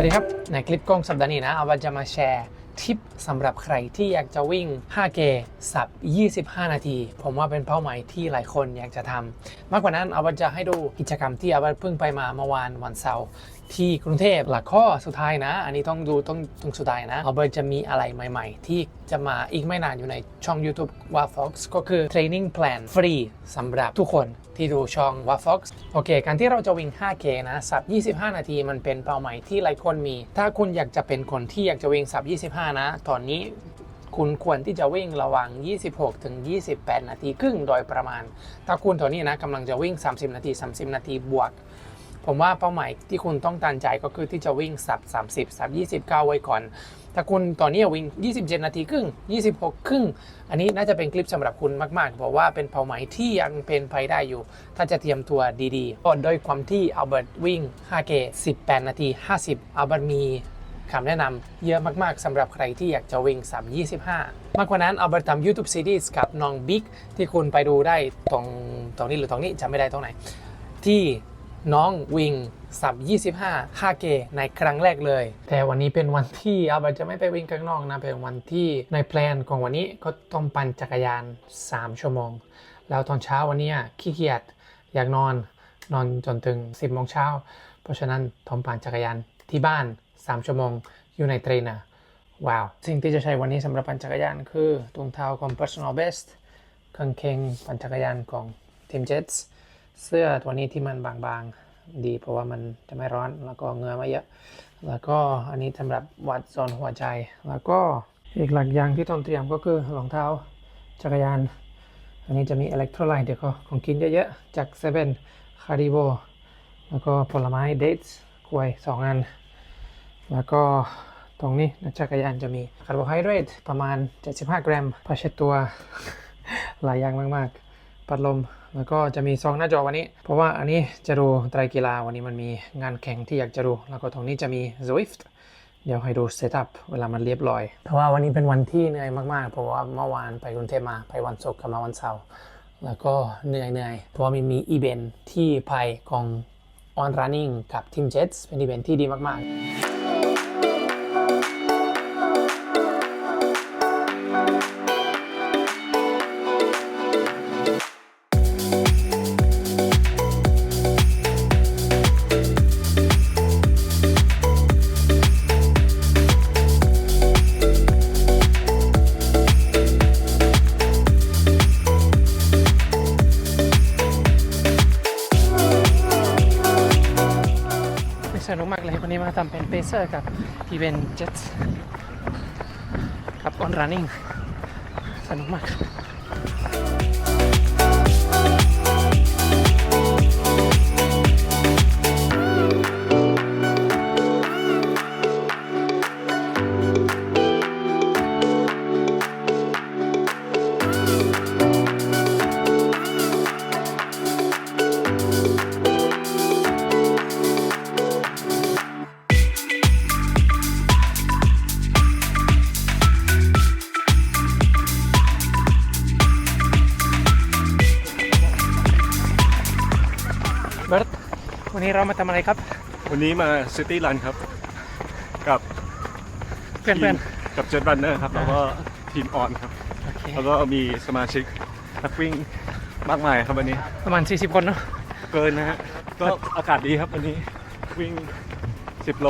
วัสดีครับ ในคลิปกล้องสัปดาห์นี้นะเอาว่าจะมาแชร์ทิปสำหรับใครที่อยากจะวิ่ง 5K สับ 25 นาที ผมว่าเป็นเป้าหมายที่หลายคนอยากจะทำมากกว่านั้นเอาว่าจะให้ดูกิจกรรมที่เอาว่าเพิ่งไปมาเมื่อวานวันเสาร์ที่กรุงเทพหลักข้อสุดท้ายนะ อันนี้ต้องดูต้องตรงสุดท้ายนะเอาว่าจะมีอะไรใหม่ ๆ ที่จะมาอีกไม่นานอยู่ในช่อง YouTube ว่า Fox ก็คือ Training Plan ฟรีสำหรับทุกคน ที่ดูช่องว่า Fox โอเค การที่เราจะวิ่ง 5K นะ สับ 25 นาทีมันเป็นเป้าหมายที่หลายคนมี ถ้าคุณอยากจะเป็นคนที่อยากจะวิ่งสับ 25 นะ ตอนนี้คุณควรที่จะวิ่งระหว่าง 26 ถึง 28 นาทีครึ่งโดยประมาณ ถ้าคุณตอนนี้นะกำลังจะวิ่ง 30 นาที 30 นาทีบวก ผมว่าเป้าหมายที่คุณต้องตันใจก็คือที่จะวิ่งสับ 30 สับ 29 ไว้ก่อน ถ้าคุณตอนนี้วิ่ง 27 นาทีครึ่ง 26 ครึ่ง อันนี้น่าจะเป็นคลิปสำหรับคุณมาก ๆ เพราะว่าเป็นเป้าหมายที่ยังเป็นไปได้อยู่ ถ้าจะเตรียมตัวดีๆก็โดยความที่อัลเบิร์ตวิ่ง 5K 18 นาที 50อัลเบิร์ตมีคำแนะนำเยอะมาก ๆสำหรับใครที่อยากจะวิ่งสับ25 มากกว่านั้นอัลเบิร์ตทำ YouTube Series กับน้องบิ๊กที่คุณไปดูได้ตรงตรงนี้หรือตรงนี้จำไม่ได้ตรงไหน ที่ น้องวิ่งสับ25 5K ในครั้งแรกเลย แต่วันนี้เป็นวันที่อาบจะไม่ไปวิ่งข้างนอกนะ เป็นวันที่ในแพลนของวันนี้ก็ต้องปั่นจักรยาน 3 ชั่วโมง แล้วตอนเช้าวันนี้ขี้เกียจอยากนอนนอนจนถึง 10โมงเช้า เพราะฉะนั้นผมปั่นจักรยานที่บ้าน 3 ชั่วโมงอยู่ในเทรนเนะว้าว สิ่งที่จะใช้วันนี้สำหรับปั่นจักรยานคือถุงเท้าของ Personal Best กางเกงปั่นจักรยานของ Team Jets เสื้อตัวนี้ที่มันบางๆ ดีเพราะว่ามันจะไม่ร้อนแล้วก็เงื่อไม่เยอะ แล้วก็อันนี้สำหรับวัดโซนหัวใจ แล้วก็อีกหลักอย่างที่ต้องเตรียมก็คือรองเท้าจักรยาน อันนี้จะมีอิเล็กโทรไลต์เดี๋ยวก็ของกินเยอะๆ จากเซเว่นคาริโบแล้วก็ผลไม้เดทส์กล้วยสองอัน แล้วก็ตรงนี้นะจักรยานจะมีคาร์โบไฮเดรตประมาณ 75 กรัมผ้าเช็ดตัว หลายอย่างมากๆ ปัดลม แล้วก็จะมีซองหน้าจอวันนี้ เพราะว่าอันนี้จะดูไตรกีฬาวันนี้มันมีงานแข่งที่อยากจะดู แล้วก็ตรงนี้จะมี Zwift เดี๋ยวให้ดูเซตอัพเวลามันเรียบร้อยเพราะว่าวันนี้เป็นวันที่เหนื่อยมากๆ เพราะว่าเมื่อวานไปกรุงเทพมา ไปวันศุกร์กลับมาวันเสาร์ แล้วก็เหนื่อยเหนื่อยๆเพราะว่ามันมีอีเวนท์ที่ไปของ On Running กับ Team Jets เป็นอีเวนท์ที่ดีมากๆ มาทำเป็นเปเซอร์กับอีเวนต์เจ็ตกับออนรันนิ่งสนุกมาก เรามาทำอะไรครับ วันนี้มาซิตี้รันครับ กับเพื่อนทีเพื่อน มกับเจ็ตรันเนอร์ครับ แล้วก็ทีมออนครับ โอเค แล้วก็มีสมาชิกนักวิ่งมากมายครับวันนี้ ประมาณ 40 คนเนาะเกินนะฮะ ก็อากาศดีครับวันนี้วิ่ง 10 โล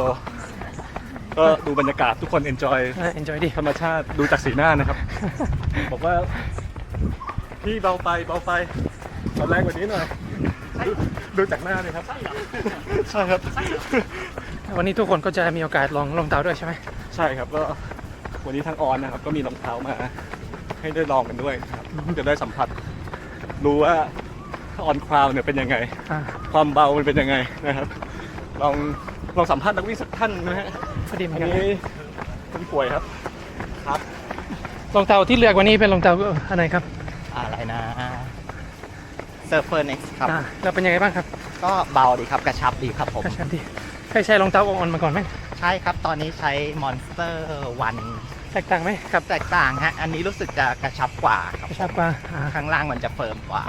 ก็ดูบรรยากาศทุกคนเอนจอย เอ็นจอยดี ธรรมชาติดูจากสีหน้านะครับ บอกว่า พี่เบาไปเบาไป ตอนแรงกว่านี้หน่อยดูดูจากหน้าเลยครับ ใช่ครับ วันนี้ทุกคนก็จะมีโอกาสลองรองเท้าด้วยใช่ไหมใช่ครับก็วันนี้ทางออนนะครับก็มีรองเท้ามา ให้ได้ลองกันด้วยนะครับจะได้สัมผัส รู้ว่าออนคราวเนี่ยเป็นยังไง อ่าความเบามันเป็นยังไงนะครับ ลองลองสัมภาษณ์นักวิ่งสักท่านนะฮะพอดีเหมือัอนนกันนี้คุณป่วยครับครับ รองเท้าที่เลือกวันนี้เป็นรองเท้าอะไรครับ อะไรนะ เซิร์ฟเฟอร์เน็กซ์ครับเราเป็นยังไงบ้างครับก็เบาดีครับกระชับดีครับผมกระชับดีเคยใช้รองเท้าออนมาก่อนไหมใช่ครับตอนนี้ใช้มอนสเตอร์วันแตกต่างไหมครับแตกต่างฮะ อันนี้รู้สึกจะกระชับกว่าครับกระชับกว่าข้างล่างมันจะเฟิร์มกว่า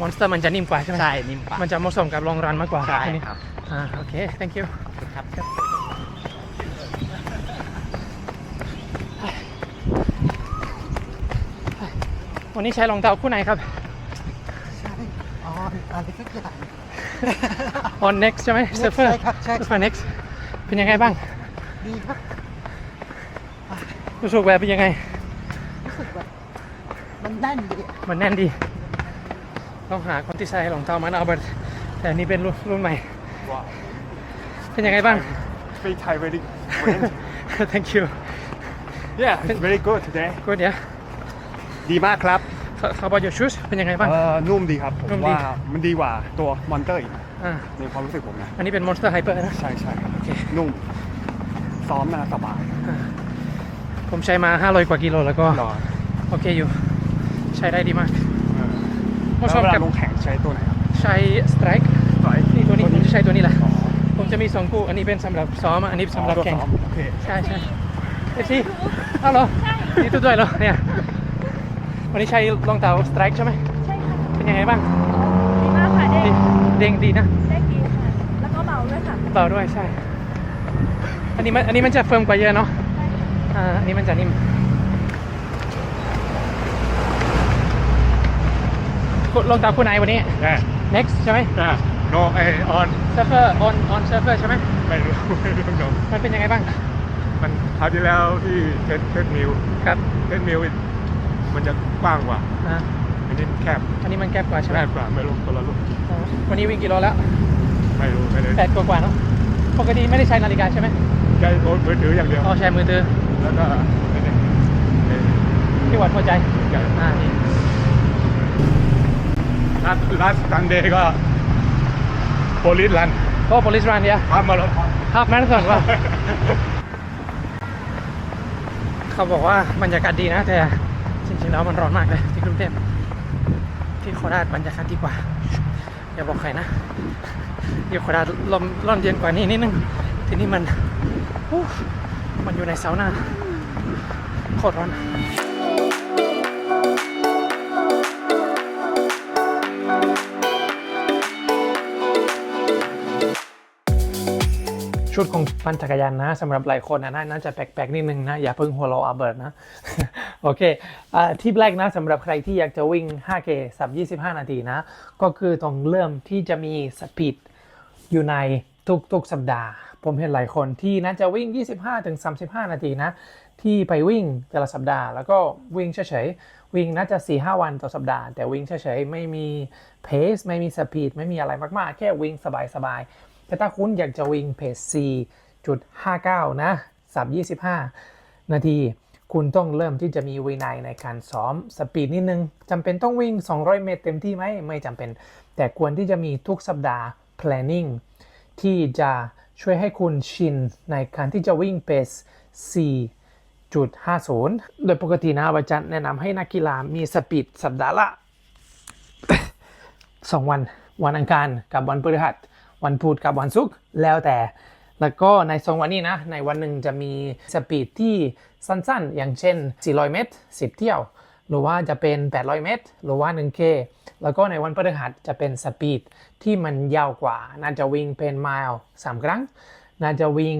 มอนสเตอร์มันจะนิ่มกว่าใช่ไหมใช่นิ่มกว่ามันจะเหมาะสมกับรองรันมากกว่าใช่นนี้ครับอ่าโอเค thank you ครับ วันนี้ใช้รองเท้าคู่ไหนครับ อ๋ออะไรสักอย่าง On Next ใช่ไหม Surfer ใช่ครับใช่ Surfer Next เป็นยังไงบ้างดีครับรู้สึกแบบเป็นยังไง รู้สึกแบบมันแน่นดีมันแน่นดี ต้องหาคนที่ใส่รองเท้ามันเอาไปแต่อันนี้เป็นรุ่นรุ่นใหม่ว้าวเป็นยังไงบ้าง Speak Thai very Thank you Yeah it's very good today good yeah ดีมากครับ How about your shoes เป็นยังไงบ้าง เออนุ่มดีครับผมนุ่มดี ว่ามันดีกว่าตัวมอนเตอร์อีกอ่าในความรู้สึกผมนะอันนี้เป็น Monster Hyper นะ ใช่ใช่ครับ โอเค นุ่ม ซ้อมมาสบายผมใช้มา 500 กว่ากิโลแล้วก็ รอโอเคอยู่ ใช้ได้ดีมากเออผมแล้วชอบเวลากับลงแข่งใช้ตัวไหนครับใช้ Strike ต่อยนี่ตัวนี้ผมจะใช้ตัวนี้แหละ อ๋อผมจะมีสองคู่ อันนี้เป็นสำหรับซ้อม อันนี้สำหรับตัวแข่ง ซ้อมโอเค ใช่ใช่เอซี่อ้าวเหรอนี่ตัวด้วยเหรอเนี่ย วันนี้ใช้รองเท้า Strike ใช่ไหมใช่ค่ะเป็นยังไงบ้างดีมากค่ะเด้ดีงเด้งดีนะเด้งดีค่ะ แล้วก็เบาด้วยค่ะเบาด้วยใช่ อันนี้มันอันนี้มันจะเฟิร์มกว่าเยอะเนาะใช่ค่ะอ่าอันนี้มันจะนิ่มคุณรองเท้าคู่ไหนวันนี้แน่ next ใช่ไหมแน่โนไอออน surfer on on surfer ใช่ไหมไม่รู้ไม่รู้โนมันเป็นยังไงบ้างมันคราวที่แล้วที่เทสเทสมิวครับ เทสมิว มันจะกว้างกว่าอ่าอันนี้แคบอันนี้มันแคบกว่าใช่ไหมแคบกว่าไม่รู้คนละลูกอ๋อวันนี้วิ่งกี่โลแล้วไม่รู้ไม่ได้แปดกว่าๆเนาะปกติไม่ได้ใช้นาฬิกาใช่ไหมใช้มือถืออย่างเดียวอ๋อใช้มือถือแล้วก็ไม่ได้เอ่อที่วัดหัวใจอย่างอ่านี่ลัดลัดซันเดย์ก็โพลิสรันโอ้ police run เนี่ยทำมาแล้ว half marathon ว่ะเขาบอกว่าบรรยากาศดีนะแต่ จริงๆแล้วมันร้อนมากเลยที่กรุงเทพที่โคราชบรรยากาศดีกว่าอย่าบอกใครนะที่โคราชลมร้อนเย็นกว่านี้นิดนึงที่นี่มันมันอยู่ในเซาน่าโคตรร้อนชุดของปั่นจักรยานนะสำหรับหลายคนนะน่าน่าจะแปลกๆนิดนึงนะ อย่าเพิ่งหัวเราะอาเบิร์ดนะ โอเคอที่แรกนะสำหรับใครที่อยากจะวิ่ง 5K สับ25 นาทีนะ ก็คือต้องเริ่มที่จะมีสปีดอยู่ในทุกๆสัปดาห์ ผมเห็นหลายคนที่น่าจะวิ่ง 25-35 นาทีนะ ที่ไปวิ่งแต่ละสัปดาห์ แล้วก็วิ่งเฉยๆ วิ่งน่าจะ 4-5 วันต่อสัปดาห์ แต่วิ่งเฉยๆ ไม่มีเพสไม่มีสปีดไม่มีอะไรมากๆ แค่วิ่งสบายๆ แต่ถ้าคุณอยากจะวิ่งเพส4.59 นะสับ25 นาที คุณต้องเริ่มที่จะมีวินัยในการซ้อมสปีดนิดนึงจำเป็นต้องวิ่ง 200 เมตรเต็มที่ไหมไม่จำเป็น แต่ควรที่จะมีทุกสัปดาห์ planning ที่จะช่วยให้คุณชินในการที่จะวิ่งเพส4.50 โดยปกตินะอาจารย์แนะนำให้นักกีฬามีสปีดสัปดาห์ละสองวัน วันอังคารกับวันพฤหัส วันพุธกับวันศุกร์แล้วแต่ แล้วก็ในสองวันนี้นะในวันหนึ่งจะมีสปีดที่สั้นๆ อย่างเช่น 400 เมตร 10 เที่ยว หรือว่าจะเป็น 800 เมตร หรือว่า 1K แล้วก็ในวันพฤหัสจะเป็นสปีดที่มันยาวกว่า น่าจะวิ่งเป็นไมล์3 ครั้ง น่าจะวิ่ง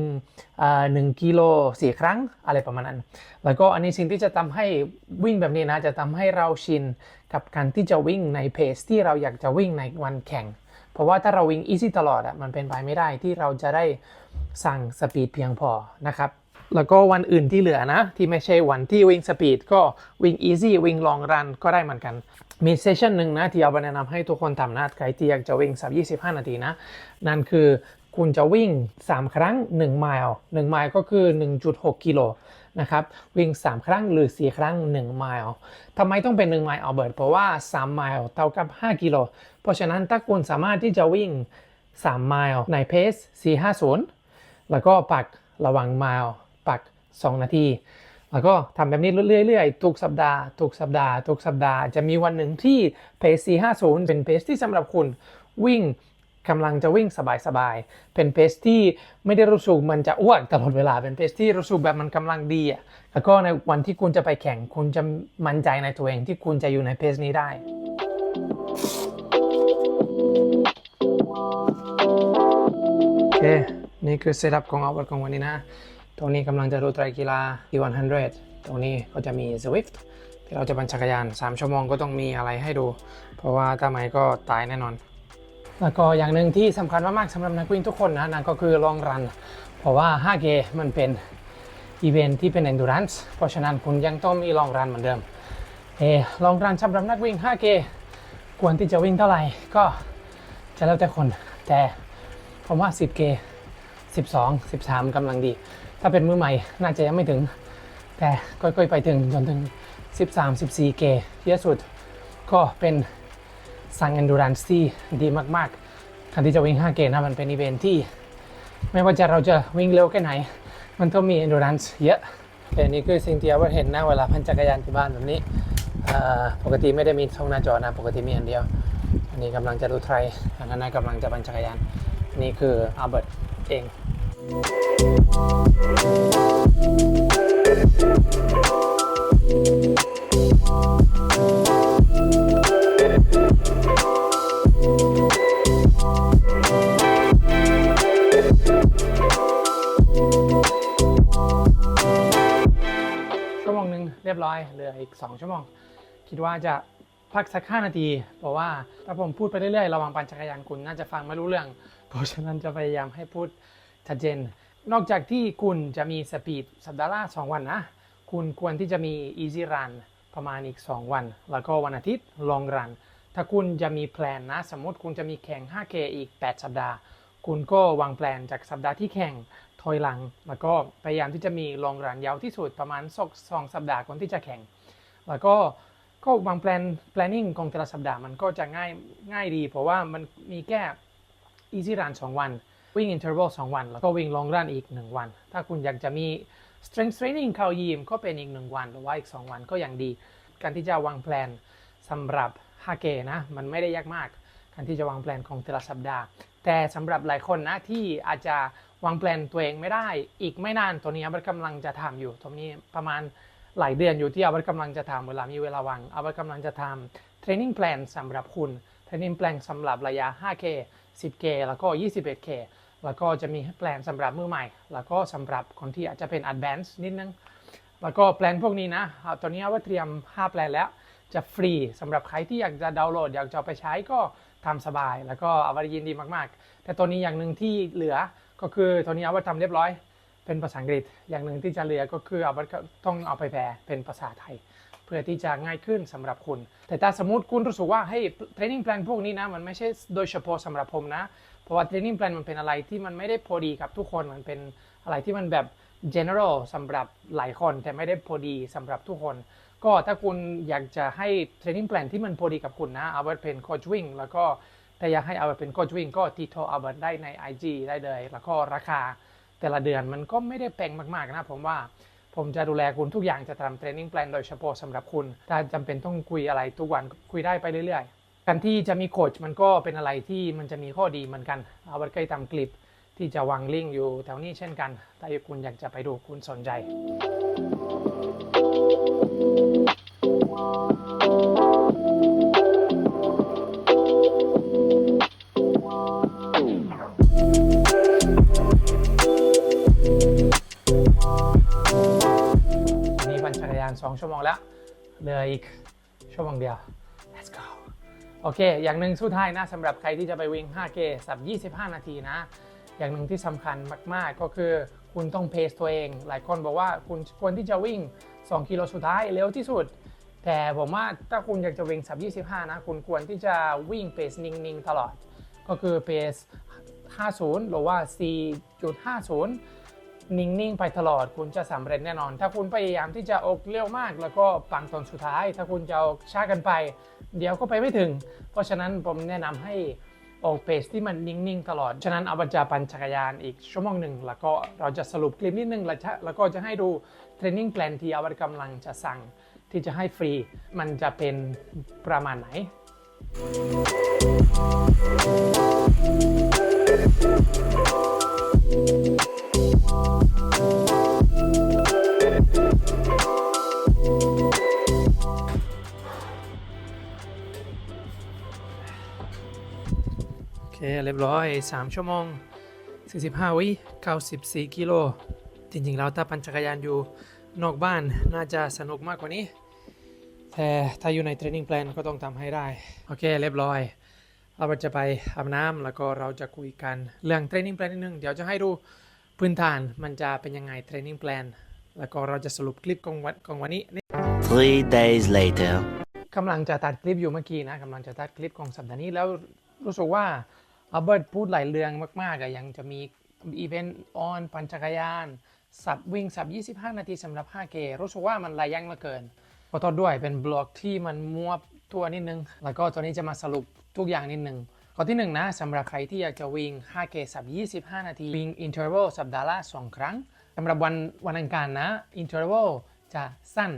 หนึ่งกิโลสี่ครั้งอะไรประมาณนั้น แล้วก็อันนี้สิ่งที่จะทำให้วิ่งแบบนี้นะจะทำให้เราชินกับการที่จะวิ่งในเพสที่เราอยากจะวิ่งในวันแข่ง เพราะว่าถ้าเราวิ่งอีซี่ตลอดอะมันเป็นไปไม่ได้ที่เราจะได้ สั่งสปีดเพียงพอนะครับ แล้วก็วันอื่นที่เหลือนะ ที่ไม่ใช่วันที่วิ่งสปีดก็วิ่งอีซี่วิ่งลองรันก็ได้เหมือนกัน มีเซสชันหนึ่งนะ ที่เอาไปแนะนำให้ทุกคนทำนะใครที่อยากจะวิ่งสับ25 นาทีนะ นั่นคือคุณจะวิ่ง 3 ครั้ง 1 ไมล์1ไมล์ก็คือ 1.6 กิโลนะครับวิ่ง 3 ครั้งหรือ 4 ครั้ง 1 ไมล์ทำไมต้องเป็น 1 ไมล์เอาเบิร์ตเพราะว่า 3 ไมล์เท่ากับ 5 กิโล เพราะฉะนั้นถ้าคุณสามารถที่จะวิ่ง 3 ไมล์ในเพส450 แล้วก็ปักระว่างมล์ปัก 2 นาที แล้วก็ทำแบบนี้เรื่อยๆ ทุกสัปดาห์ ทุกสัปดาห์ ทุกสัปดาห์ จะมีวันหนึ่งที่เพส450 เป็นเพสที่สำหรับคุณวิ่งกำลังจะวิ่งสบายๆ เป็นเพสที่ไม่ได้รู้สึกมันจะอ้วกตลอดเวลา เป็นเพสที่รู้สึกแบบมันกำลังดีอะ แล้วก็ในวันที่คุณจะไปแข่ง คุณจะมั่นใจในตัวเองที่คุณจะอยู่ในเพสนี้ได้ โอเค นี่คือเซตอัพของเอาของวันนี้นะ ตรงนี้กำลังจะดูไตรกีฬา T100 ตรงนี้ก็จะมี Zwift ที่เราจะปั่นจักรยาน 3 ชั่วโมงก็ต้องมีอะไรให้ดู เพราะว่าถ้าไม่ก็ตายแน่นอน แล้วก็อย่างหนึ่งที่สำคัญมากๆสำหรับนักวิ่งทุกคนนะนั่นก็คือลองรัน เพราะว่า 5K มันเป็นอีเวนท์ที่เป็น endurance เพราะฉะนั้นคุณยังต้องมีลองรันเหมือนเดิมเออลองรันสำหรับนักวิ่ง 5K ควรที่จะวิ่งเท่าไหร่ก็จะแล้วแต่คนแต่ผมว่า 10K 12 13กำลังดี ถ้าเป็นมือใหม่น่าจะยังไม่ถึง แต่ค่อยๆไปถึงจนถึง 13 14K เยอะสุด ก็เป็นสัง endurance ที่ดีมากๆการที่จะวิ่ง 5K นะมันเป็นอีเวนท์ที่ ไม่ว่าจะเราจะวิ่งเร็วแค่ไหน มันต้องมี endurance เยอะแต่นี่คือสิ่งที่เราเห็นนะเวลาพันจักรยานที่บ้านแบบนี้ปกติไม่ได้มีช่องหน้าจอนะปกติมีอันเดียว อันนี้กำลังจะดูไทรอันนั้นกำลังจะปั่นจักรยาน นี่คืออัลเบิร์ต เองชั่วโมงหนึ่งเรียบร้อยเหลืออีก 2 ชั่วโมง คิดว่าจะพักสัก 5 นาที เพราะว่าถ้าผมพูดไปเรื่อยๆ ระว่างปั่นจักรยานคุณน่าจะฟังไม่รู้เรื่อง ราะฉะนั้นจะพยายามให้พูดชัดเจน นอกจากที่คุณจะมีสปีดสัปดาห์ละ2วันนะ คุณควรที่จะมี easy run ประมาณอีก 2 วัน แล้วก็วันอาทิตย์ long run ถ้าคุณจะมีแพลนนะ สมมติคุณจะมีแข่ง 5K อีก 8 สัปดาห์ คุณก็วางแผนจากสัปดาห์ที่แข่งถอยหลัง แล้วก็พยายามที่จะมีลองรันยาวที่สุดประมาณสองสองสัปดาห์ก่อนที่จะแข่ง แล้วก็ก็วางแผน planning ของแต่ละสัปดาห์มันก็จะง่ายง่ายดี เพราะว่ามันมีแค่ easy run 2 วัน วิ่ง interval 2 วัน แล้วก็วิ่ง long run อีก 1 วัน ถ้าคุณอยากจะมี strength training เข้ายิมก็เป็นอีก 1 วัน หรือว่าอีก 2 วันก็ยังดี การที่จะวางแผนสำหรับ 5K นะมันไม่ได้ยากมาก การที่จะวางแผนของแต่ละสัปดาห์ แต่สำหรับหลายคนนะที่อาจจะวางแผนตัวเองไม่ได้ อีกไม่นานตัวนี้อัลบัตกำลังจะทำอยู่ตรงนี้ประมาณหลายเดือนอยู่ที่อัลบัตกำลังจะทำเวลามีเวลาว่างอัลบัตกำลังจะทำเทรนนิ่งแพลนสำหรับคุณเทรนนิ่งแพลนสำหรับระยะ 5K 10K แล้วก็ 21K แล้วก็จะมีแพลนสำหรับมือใหม่ แล้วก็สำหรับคนที่อาจจะเป็น advanced นิดนึง แล้วก็แปลนพวกนี้นะอ่าตอนนี้ว่าเตรียม 5 แปลนแล้ว จะฟรีสำหรับใครที่อยากจะดาวน์โหลด อยากจะไปใช้ก็ทำสบาย แล้วก็เอาไว้ยินดีมากๆ แต่ตัวนี้อย่างหนึ่งที่เหลือก็คือตัวนี้เอาไว้ทำเรียบร้อย เป็นภาษาอังกฤษ อย่างหนึ่งที่จะเหลือก็คือเอาไว้ต้องเอาไปแปลเป็นภาษาไทย เพื่อที่จะง่ายขึ้นสำหรับคุณ แต่ถ้าสมมติคุณรู้สึกว่าเฮ้ยเทรนนิ่งแพลนพวกนี้นะมันไม่ใช่โดยเฉพาะสำหรับผมนะ เพราะว่าเทรนนิ่งแพลนมันเป็นอะไรที่มันไม่ได้พอดีกับทุกคนมันเป็นอะไรที่มันแบบ general สำหรับหลายคนแต่ไม่ได้พอดีสำหรับทุกคนก็ถ้าคุณอยากจะให้เทรนนิ่งแพลนที่มันพอดีกับคุณนะเอาไว้เป็นโคชวิ่งแล้วก็ถ้าอยากให้เอาไว้เป็นโคชวิ่งก็ติดต่อเอาไว้ได้ใน IG ได้เลย แล้วก็ราคาแต่ละเดือนมันก็ไม่ได้แพงมากๆนะผมว่า ผมจะดูแลคุณทุกอย่างจะทำเทรนนิ่งแพลนโดยเฉพาะสำหรับคุณ ถ้าจำเป็นต้องคุยอะไรทุกวันคุยได้ไปเรื่อยๆการที่จะมีโค้ชมันก็เป็นอะไรที่มันจะมีข้อดีเหมือนกันเอาไว้ใกล้ทำคลิปที่จะวางลิงก์อยู่แถวนี้เช่นกัน ถ้าคุณอยากจะไปดูคุณสนใจ เหลืออีกชั่วโมงเดียว let's go โอเค อย่างหนึ่งสุดท้ายนะสำหรับใครที่จะไปวิ่ง 5K สับ 25 นาทีนะ อย่างหนึ่งที่สำคัญมากๆ ก็คือคุณต้องเพสตัวเอง หลายคนบอกว่าคุณควรที่จะวิ่ง 2 กิโลสุดท้ายเร็วที่สุด แต่ผมว่าถ้าคุณอยากจะวิ่งสับ 25 นะ คุณควรที่จะวิ่งเพสนิ่ง ๆ ตลอด ก็คือเพส50 หรือว่า 4.50 นิ่งๆ ไปตลอดคุณจะสำเร็จแน่นอน ถ้าคุณพยายามที่จะอกเร็วมาก แล้วก็ปังตอนสุดท้าย ถ้าคุณจะอกช้ากันไป เดี๋ยวก็ไปไม่ถึง เพราะฉะนั้นผมแนะนำให้ออกเพสที่มันนิ่งๆ ตลอด ฉะนั้นเอาบัญจาปั่นจักรยานอีกชั่วโมงหนึ่ง แล้วก็เราจะสรุปคลิปนิดนึง แล้วจะแล้วก็จะให้ดูเทรนนิ่งแพลนที่อาบักำลังจะสั่งที่จะให้ฟรี มันจะเป็นประมาณไหนอ เค เรียบร้อย 3 ชั่วโมง 45 วิ94 กิโล จริงๆ แล้วถ้าปั่นจักรยานอยู่นอกบ้านน่าจะสนุกมากกว่านี้ แต่ถ้าอยู่ในเทรนนิ่งแพลนก็ต้องทำให้ได้ โอเค เรียบร้อย เราจะไปอาบน้ำแล้วก็เราจะคุยกันเรื่องเทรนนิ่งแพลนนิดนึง เดี๋ยวจะให้ดูพื้นฐานมันจะเป็นยังไงเทรนนิ่งแพลนแล้วก็เราจะสรุปคลิปของวันของวันนี้ Three days later. กำลังจะตัดคลิปอยู่เมื่อกี้นะกำลังจะตัดคลิปของสัปดาห์นี้แล้วรู้สึกว่า อัลเบิร์ตพูดหลายเรื่องมากๆอะยังจะมีอีเวนต์ออนปั่นจักรยาน สับวิ่งสับ 25 นาทีสำหรับ 5K รู้สึกว่ามันหลายอย่งเหลือเกิน ขอโทษด้วยเป็นบล็อกที่มันมัวตัวนิดนึง แล้วก็ตัวนี้จะมาสรุปทุกอย่างนิดนึงข้อที่หนึ่งนะสำหรับใครที่อยากจะวิ่ง 5K สับ 25 นาที วิ่ง interval สัปดาห์ละ2ครั้งสำหรับวันวันอังคารนะ interval จะสั้น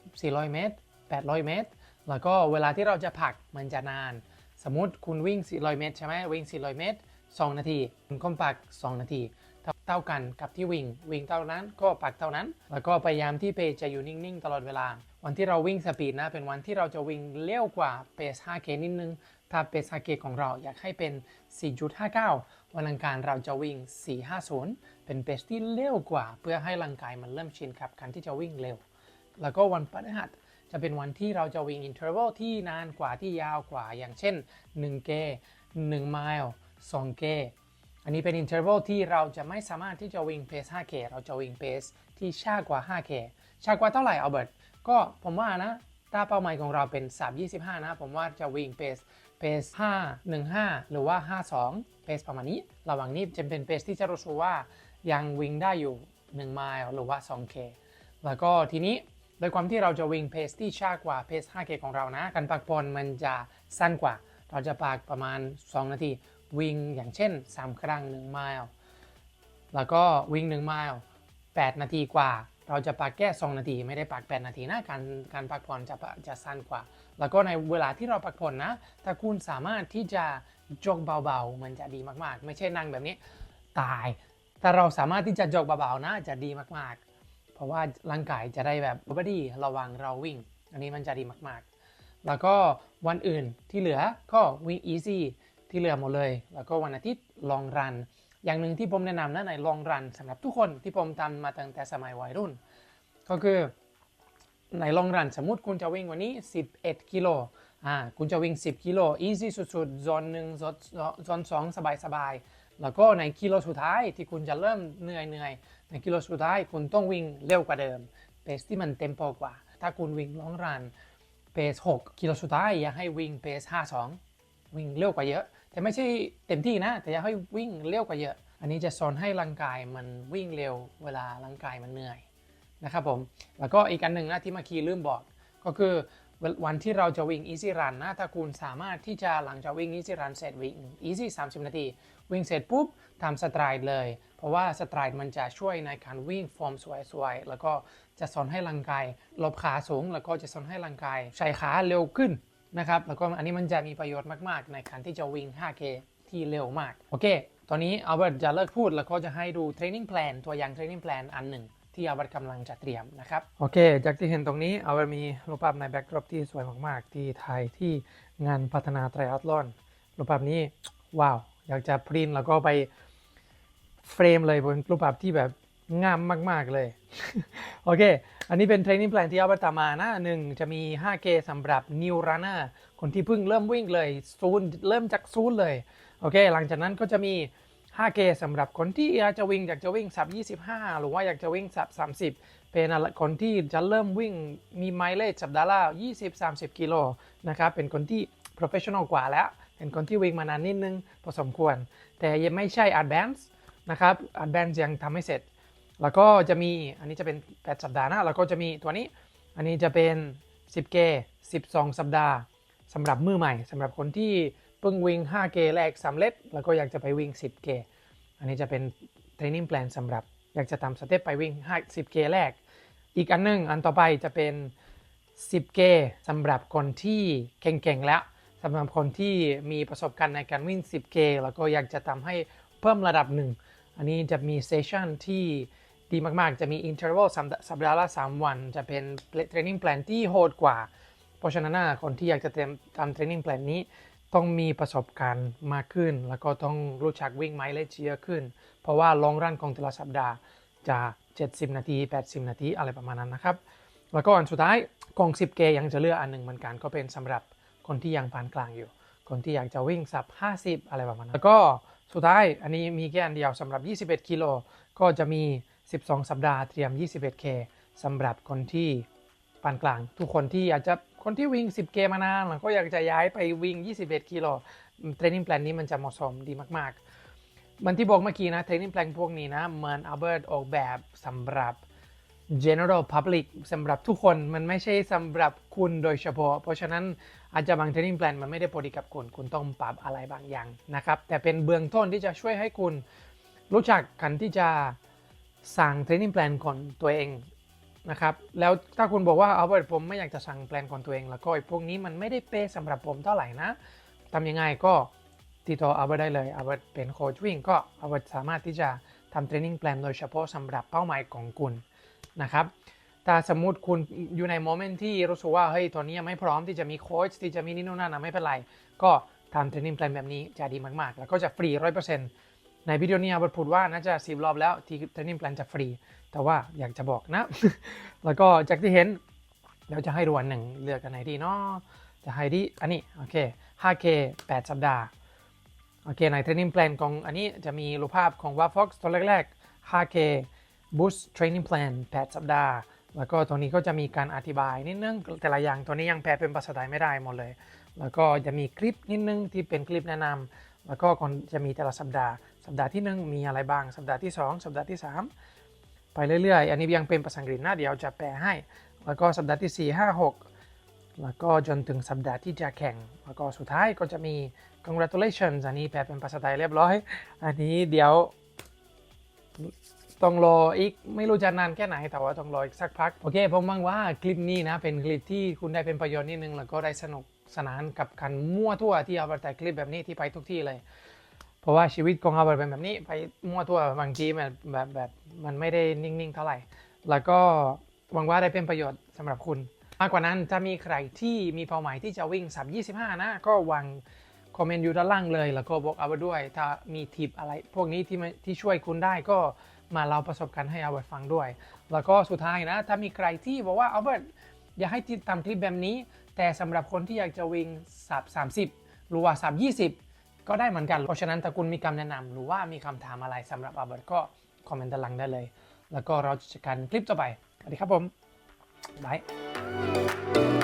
400 เมตร 800 เมตร แล้วก็เวลาที่เราจะพักมันจะนาน สมมติคุณวิ่ง 400 เมตรใช่ไหมวิ่ง 400 เมตร 2 นาที คุณก็พัก2 นาที เท่ากันกับที่วิ่ง วิ่งเท่านั้นก็ปักเท่านั้น แล้วก็พยายามที่เพจจะอยู่นิ่งๆ ตลอดเวลา วันที่เราวิ่งสปีดนะ เป็นวันที่เราจะวิ่งเร็วกว่าเปส 5K นิดนึง ถ้าเปส 5K ของเราอยากให้เป็น 4.59 วันอังคารเราจะวิ่ง 450 เป็นเปสที่เร็วกว่า เพื่อให้ร่างกายมันเริ่มชินกับการที่จะวิ่งเร็ว แล้วก็วันพฤหัส จะเป็นวันที่เราจะวิ่งอินเทอร์วัลที่นานกว่าที่ยาวกว่า อย่างเช่น1เก1ไมล์2เกอันนี้เป็นอินเทอร์วัลที่เราจะไม่สามารถที่จะวิ่งเพส 5K เราจะวิ่งเพสที่ช้ากว่า 5K ช้ากว่าเท่าไหร่เอัลเบิร์ตก็ผมว่านะถ้าเป้าหมายของเราเป็น325 นะ ผมว่าจะวิ่งเพสเพส515 หรือว่า 52เพสประมาณนี้ ระหว่างนี้จะเป็นเพสที่จะรู้สึกว่ายังวิ่งได้อยู่ 1 ไมล์หรือว่า 2K แล้วก็ทีนี้ ดยความที่เราจะวิ่งเพสที่ช้ากว่าเพส 5K ของเรานะ การพักผ่อนมันจะสั้นกว่า เราจะพักประมาณ 2 นาที วิ่งอย่างเช่น 3 ครั้ง 1 ไมล์แล้วก็วิ่ง 1 ไมล์8 นาทีกว่า เราจะพักแค่2นาที ไม่ได้พัก 8 นาทีนะการการพักผ่อนจะจะสั้นกว่า แล้วก็ในเวลาที่เราพักผ่อนนะ ถ้าคุณสามารถที่จะจกเบาๆ มันจะดีมากๆ ไม่ใช่นั่งแบบนี้ตายถ้าเราสามารถที่จะจกเบาๆนะจะดีมากๆ ราะว่าร่างกายจะได้แบบบอดี้ระวังเราวิ่ง อันนี้มันจะดีมากๆ แล้วก็วันอื่นที่เหลือก็วิ่ง easy ที่เหลือหมดเลย แล้วก็วันอาทิตย์ long run อย่างหนึ่งที่ผมแนะนำนะใน long run สำหรับทุกคนที่ผมทำมาตั้งแต่สมัยวัยรุ่น ก็คือใน long run สมมติคุณจะวิ่งวันนี้ 11 กิโลอ่าคุณจะวิ่ง 10 กิโล easy สุดๆโซนหนึ่งโซนโซนสองสบายๆ แล้วก็ในกิโลสุดท้ายที่คุณจะเริ่มเหนื่อยเหนื่อยๆ ในกิโลสุดท้ายคุณต้องวิ่งเร็วกว่าเดิมเปสที่มันเต็มโปกว่า ถ้าคุณวิ่ง long run เปส6กิโลสุดท้ายอยากให้วิ่งเปส52 วิ่งเร็วกว่าเยอะ แต่ไม่ใช่เต็มที่นะ แต่อยากให้วิ่งเร็วกว่าเยอะ อันนี้จะสอนให้ร่างกายมันวิ่งเร็วเวลาร่างกายมันเหนื่อยนะครับผมแล้วก็อีกอันหนึ่งนะที่เมื่อกี้ลืมบอก ก็คือวันที่เราจะวิ่ง easy run นะ ถ้าคุณสามารถที่จะหลังจากวิ่ง easy run เสร็จวิ่ง easy 30 นาที วิ่งเสร็จปุ๊บทำสไตรด์เลย ราะว่าสไตร์มันจะช่วยในการวิ่งฟอร์มสวยๆ แล้วก็จะสอนให้ร่างกายลบขาสูง แล้วก็จะสอนให้ร่างกายใช้ขาเร็วขึ้นนะครับ แล้วก็อันนี้มันจะมีประโยชน์มากๆ ในการที่จะวิ่ง 5K ที่เร็วมาก โอเค ตอนนี้อัลเบิร์ตจะเลิกพูดแล้วก็จะให้ดูเทรนนิ่งแพลนตัวอย่างเทรนนิ่งแพลนอันหนึ่งที่อัลเบิร์ตกำลังจะเตรียมนะครับ โอเค จากที่เห็นตรงนี้อัลเบิร์ตมีรูปภาพในแบ็กดรอปที่สวยมาก ๆ ที่ไทยที่งานพัฒนาไตรอัลลอนรูปภาพนี้ว้าว อยากจะพรินแล้วก็ไป เฟรมเลยบนรูปภาพที่แบบงามมาก ๆ เลย โอเค อันนี้เป็นเทรนนิ่งแพลนที่อัลเบิร์ตทำมานะหนึ่งจะมี 5K สำหรับ New Runner คนที่เพิ่งเริ่มวิ่งเลยศูนเริ่มจากศูนเลย โอเค หลังจากนั้นก็จะมี 5K สำหรับคนที่อยากจะวิ่งอยากจะวิ่งสับ 25 หรือว่าอยากจะวิ่งสับ 30 เป็นคนที่จะเริ่มวิ่งมีไมล์เลจสัปดาห์ละ20-30 กิโลนะครับ เป็นคนที่ professional กว่าแล้ว เป็นคนที่วิ่งมานานนิดนึงพอสมควร แต่ยังไม่ใช่ advance นะครับ advance ยังทำไม่เสร็จ แล้วก็จะมีอันนี้จะเป็น 8 สัปดาห์นะแล้วก็จะมีตัวนี้อันนี้จะเป็น 10K 12 สัปดาห์สำหรับมือใหม่สำหรับคนที่เพิ่งวิ่ง 5K แรกสำเร็จแล้วก็อยากจะไปวิ่ง 10K อันนี้จะเป็นเทรนนิ่งแพลนสำหรับอยากจะทำสเต็ปไปวิ่ง 10K แรก อีกอันหนึงอันต่อไปจะเป็น 10K สำหรับคนที่เก่งๆแล้วสำหรับคนที่มีประสบการณ์ในการวิ่ง 10K แล้วก็อยากจะทำให้เพิ่มระดับหนึ่ง อันนี้จะมีเซสชันที่ดีมากๆ จะมี interval สัปดาห์สัปดาห์ละ 3 วัน จะเป็นเทรนนิ่งแพลนที่โหดกว่า เพราะฉะนั้นคนที่อยากจะเตรียมทำเทรนนิ่งแพลนนี้ ต้องมีประสบการณ์มากขึ้น แล้วก็ต้องรู้จักวิ่งไมล์เลจเยอะขึ้น เพราะว่าลองรันของแต่ละสัปดาห์จะ 70 นาที 80 นาทีอะไรประมาณนั้นนะครับ แล้วก็อันสุดท้ายกอง 10K ยังจะเลือกอันหนึ่งเหมือนกันก็เป็นสำหรับคนที่ยังปานกลางอยู่ คนที่อยากจะวิ่งสับ 50 อะไรประมาณนั้น แล้วก็ สุดท้ายอันนี้มีแค่อันเดียวสำหรับ 21 กิโล ก็จะมี 12 สัปดาห์เตรียม 21K สำหรับคนที่ปานกลาง ทุกคนที่อากจะคนที่วิ่ง 10K มานานแล้วก็อยากจะย้ายไปวิ่ง 21 กิโลเทรนนิ่งแพลนนี้มันจะเหมาะสมดีมากๆเหมันที่บอกเมื่อกี้นะเทรนนิ่งแพลนพวกนี้นะเหมือนอัลเบิร์ตออกแบบสำหรับ general public สำหรับทุกคนมันไม่ใช่สำหรับคุณโดยเฉพาะ เพราะฉะนั้น อาจจะบาง training plan มันไม่ได้พอดีกับคุณคุณต้องปรับอะไรบางอย่างนะครับ แต่เป็นเบื้องต้นที่จะช่วยให้คุณรู้จักกันที่จะสั่ง training plan ของตัวเองนะครับแล้วถ้าคุณบอกว่าเอาเผมไม่อยากจะสั่งแปลนของตัวเอง แล้วก็ไอ้พวกนี้มันไม่ได้เป๊ะสำหรับผมเท่าไหร่นะทำยังไงก็ติดต่อเอาไปได้เลยเอาเป็นโค้ชวิ่งก็เอาสามารถที่จะทำ training plan โดยเฉพาะสำหรับเป้าหมายของคุณนะครับ ต่สมมติคุณอยู่ในโมเมนต์ที่รู้สึกว่าเฮ้ยตอนนี้ยังไม่พร้อมที่จะมีโค้ชที่จะมีนี่นู่นนั่นนะไม่เป็นไร ก็ทำเทรนนิ่งแพลนแบบนี้จะดีมากๆ แล้วก็จะฟรีร้อยเปอร์เซ็นต์ในวิดีโอนี้เบิร์ตพูดว่าน่าจะสิบรอบแล้วที่เทรนนิ่งแพลนจะฟรี แต่ว่าอยากจะบอกนะ แล้วก็จากที่เห็นเดี๋ยวจะให้ดูอันหนึ่งเลือกกันไหนดีเนาะจะให้ดีอันนี้โอเค 5K 8 สัปดาห์โอเคในเทรนนิ่งแพลนของอันนี้จะมีรูปภาพของว่า Fox ตัวแรกๆ 5K Boost Training Plan 8 สัปดาห์ แล้วก็ตัวนี้ก็จะมีการอธิบายนิดนึงแต่ละอย่างตัวนี้ยังแปลเป็นภาษาไทยไม่ได้หมดเลย แล้วก็จะมีคลิปนิดนึงที่เป็นคลิปแนะนำแล้วก็ก่อนจะมีแต่ละสัปดาห์ สัปดาห์ที่ 1 มีอะไรบ้าง สัปดาห์ที่ 2 สัปดาห์ที่ 3 ไปเรื่อยๆ อันนี้ยังเป็นภาษาอังกฤษนะเดี๋ยวจะแปลให้ แล้วก็สัปดาห์ที่ 4 5 6 แล้วก็จนถึงสัปดาห์ที่จะแข่ง แล้วก็สุดท้ายก็จะมี congratulations อันนี้แปลเป็นภาษาไทยเรียบร้อย อันนี้เดี๋ยว ต้องรออีกไม่รู้จะนานแค่ไหนแต่ว่าต้องรออีกสักพัก โอเคผมหวังว่าคลิปนี้นะเป็นคลิปที่คุณได้เป็นประโยชน์นิดนึง แล้วก็ได้สนุกสนานกับการมั่วทั่วที่เอาไปแต่คลิปแบบนี้ที่ไปทุกที่เลย เพราะว่าชีวิตของเราเป็นแบบนี้ไปมั่วทั่วบางทีมันแบบแบบมันไม่ได้นิ่งๆเท่าไหร่ แล้วก็หวังว่าได้เป็นประโยชน์สำหรับคุณ มากกว่านั้นถ้ามีใครที่มีเป้าหมายที่จะวิ่งสับ25 นะ ก็วางคอมเมนต์อยู่ด้านล่างเลย แล้วก็บอกเอาไว้ด้วย ถ้ามีทิปอะไร พวกนี้ที่ที่ช่วยคุณได้ก็ มาเล่าประสบการณ์ให้เอาไว้ฟังด้วย แล้วก็สุดท้ายนะ ถ้ามีใครที่บอกว่าเอาเบิร์ตอยากให้ติดตามคลิปแบบนี้ แต่สำหรับคนที่อยากจะวิ่งสับ30 หรือว่าสับ20 ก็ได้เหมือนกัน เพราะฉะนั้นถ้าคุณมีคำแนะนำหรือว่ามีคำถามอะไรสำหรับอัลเบิร์ตก็คอมเมนต์ด้านล่างได้เลย แล้วก็เราจะเจอกันคลิปต่อไป สวัสดีครับผมบาย